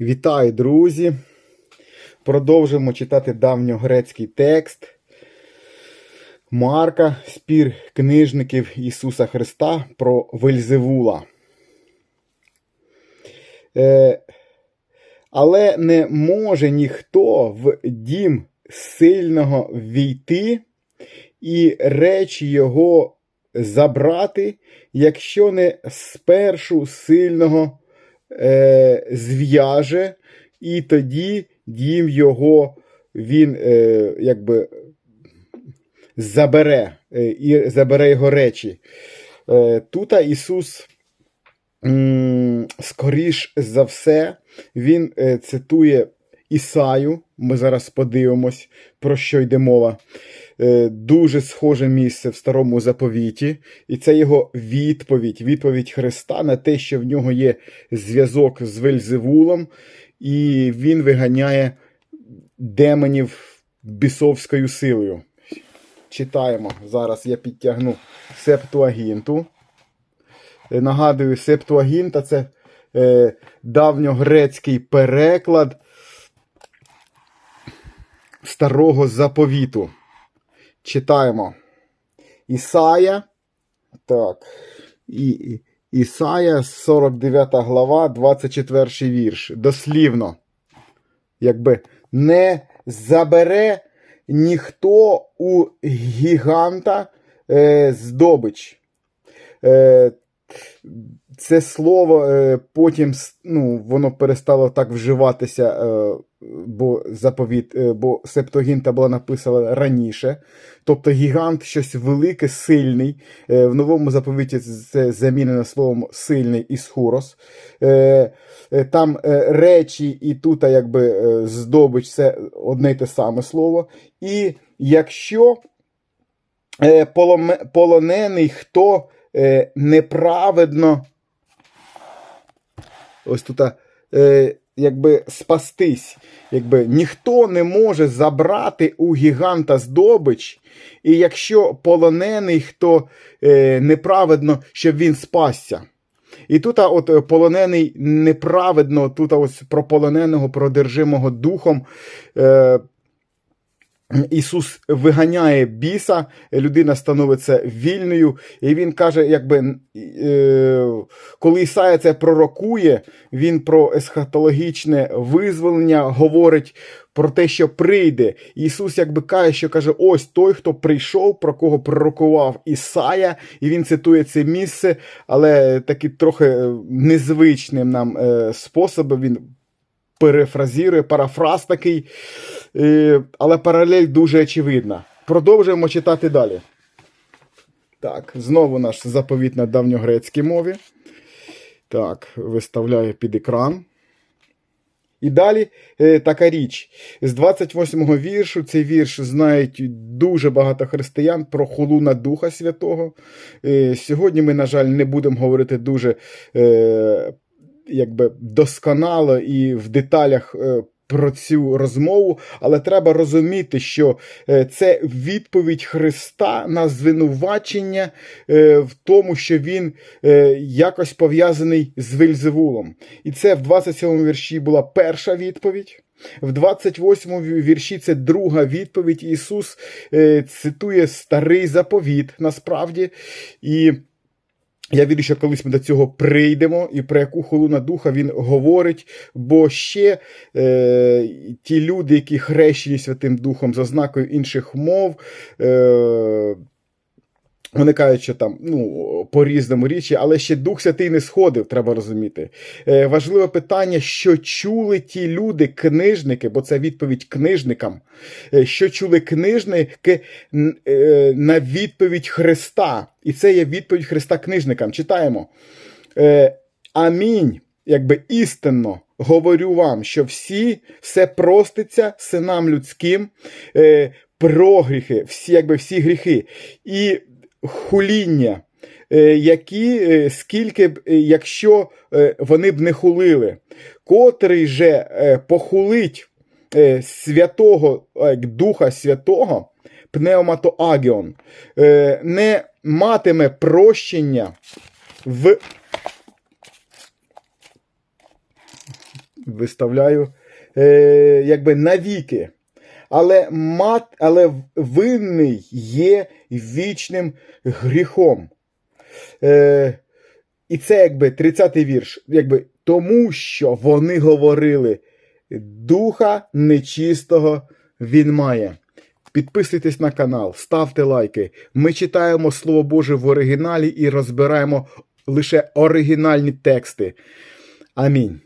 Вітаю, друзі! Продовжуємо читати давньогрецький текст Марка, спір книжників Ісуса Христа про Вельзевула. Е, але не може ніхто в дім сильного війти і речі його забрати, якщо не спершу сильного е, зв'яже, і тоді дім його він е, якби забере, е, і забере його речі. Е, тут Ісус, м, скоріш за все, Він е, цитує Ісаю. Ми зараз подивимось, про що йде мова. Е, Дуже схоже місце в старому заповіті, і це його відповідь, відповідь Христа на те, що в нього є зв'язок з Вельзевулом, і він виганяє демонів бісовською силою. Читаємо. Зараз я підтягну Септуагінту. Нагадую, Септуагінта це е, давньогрецький переклад старого заповіту. Читаємо. Ісая. Так. І, Ісая, 49 глава, 24 вірш. Дослівно. Якби не забере ніхто у гіганта е, здобич. Е, це слово е, потім ну, воно перестало так вживатися, е, бо заповіт, е, бо Септогінта була написана раніше. Тобто гігант щось велике, сильний. В новому заповіті це замінено словом сильний ісхурос. Е, е, там речі і тут якби здобич це одне й те саме слово. І якщо полонений хто е, неправедно ось тут е, якби спастись. Якби ніхто не може забрати у гіганта здобич, і якщо полонений хто е, неправедно, щоб він спасся. І тут от полонений неправедно, тут ось про полоненого, про одержимого духом. Ісус виганяє біса, людина становиться вільною, і він каже, якби е, коли Ісая це пророкує, він про есхатологічне визволення говорить про те, що прийде. Ісус якби каже, що каже: ось той, хто прийшов, про кого пророкував Ісая, і він цитує це місце, але таки трохи е, незвичним нам е, способом він перефразірує, парафраз такий, е, але паралель дуже очевидна. Продовжуємо читати далі. Так, знову наш заповіт на давньогрецькій мові. Так, виставляю під екран. І далі е, така річ. З 28-го віршу цей вірш знають дуже багато християн про холуна Духа Святого. Е, сьогодні ми, на жаль, не будемо говорити дуже якби досконало і в деталях е, про цю розмову, але треба розуміти, що е, це відповідь Христа на звинувачення е, в тому, що він якось пов'язаний з Вельзевулом. І це в 27-му вірші була перша відповідь. В 28-му вірші це друга відповідь. Ісус цитує старий заповіт насправді. І я вірю, що колись ми до цього прийдемо, і про яку холуна духа він говорить, бо ще е, ті люди, які хрещені Святим Духом за знакою інших мов, е, вони там ну, по-різному річі, але ще Дух Святий не сходив, треба розуміти. Е, важливе питання, що чули ті люди, книжники, бо це відповідь книжникам, е, що чули книжники е, на відповідь Христа. І це є відповідь Христа книжникам. Читаємо. Е, Амінь, якби істинно говорю вам, що всі все проститься синам людським, е, прогріхи, всі, якби всі гріхи. І хуління, е, які, е, скільки б, е, якщо вони б не хулили, котрий же похулить святого Духа Святого, пнеуматоагіон, е, не матиме прощення в виставляю е, якби навіки. Але, мат, але винний є вічним гріхом. Е, і це якби 30-й вірш. Якби, тому що вони говорили, духа нечистого він має. Підписуйтесь на канал, ставте лайки. Ми читаємо Слово Боже в оригіналі і розбираємо лише оригінальні тексти. Амінь.